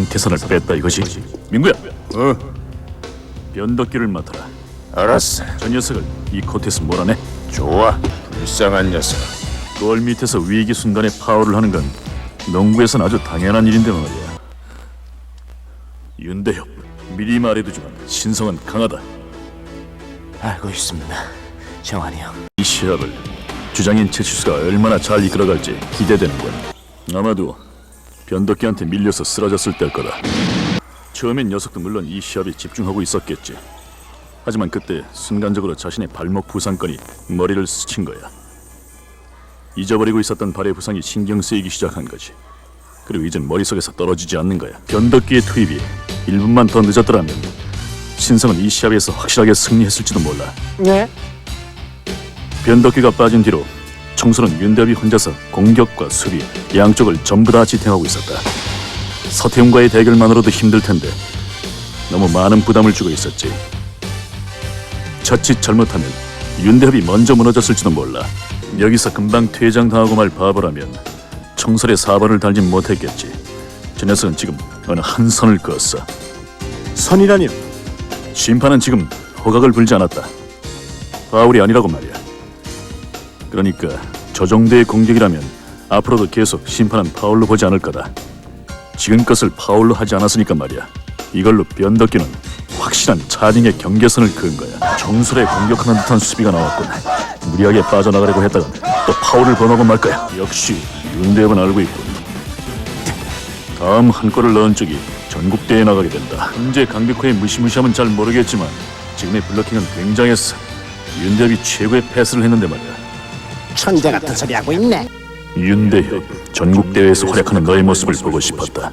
황태산을 뺐다 이거지. 민구야, 어, 변덕기를 맡아라. 알았어. 저 녀석을 이 코트에서 몰아내. 좋아. 불쌍한 녀석. 골 밑에서 위기 순간에 파워를 하는 건 농구에선 아주 당연한 일인데 말이야. 윤대엽, 미리 말해두지만 신성은 강하다. 알고 있습니다. 정환이 형. 이 시합을 주장인 최치수가 얼마나 잘 이끌어갈지 기대되는군. 아마도 변덕기한테 밀려서 쓰러졌을 때일 거다. 처음엔 녀석도 물론 이 시합에 집중하고 있었겠지. 하지만 그때 순간적으로 자신의 발목 부상건이 머리를 스친 거야. 잊어버리고 있었던 발의 부상이 신경 쓰이기 시작한 거지. 그리고 이젠 머릿속에서 떨어지지 않는 거야. 변덕기의 투입이 1분만 더 늦었더라면 신성은 이 시합에서 확실하게 승리했을지도 몰라. 네? 변덕기가 빠진 뒤로 청소는 윤대엽이 혼자서 공격과 수비 양쪽을 전부 다 지탱하고 있었다. 서태웅과의 대결만으로도 힘들 텐데 너무 많은 부담을 주고 있었지. 자칫 잘못하면 윤대엽이 먼저 무너졌을지도 몰라. 여기서 금방 퇴장당하고 말 바보라면 청설의 사발을 달진 못했겠지. 저 녀석은 지금 어느 한 선을 그었어. 선이라니요? 심판은 지금 허각을 불지 않았다. 파울이 아니라고 말이야. 그러니까 저 정도의 공격이라면 앞으로도 계속 심판은 파울로 보지 않을 거다. 지금 것을 파울로 하지 않았으니까 말이야. 이걸로 변덕기는 확실한 차징의 경계선을 그은 거야. 정술에 공격하는 듯한 수비가 나왔군. 무리하게 빠져나가려고 했다간 또 파울을 범하고 말 거야. 역시 윤대엽은 알고 있군. 다음 한 골을 넣은 쪽이 전국대회에 나가게 된다. 현재 강백호의 무시무시함은 잘 모르겠지만 지금의 블러킹은 굉장했어. 윤대엽이 최고의 패스를 했는데 말이야. 천재 같은 소리 하고 있네. 윤대엽 전국대회에서 활약하는 너의 모습을 보고 싶었다.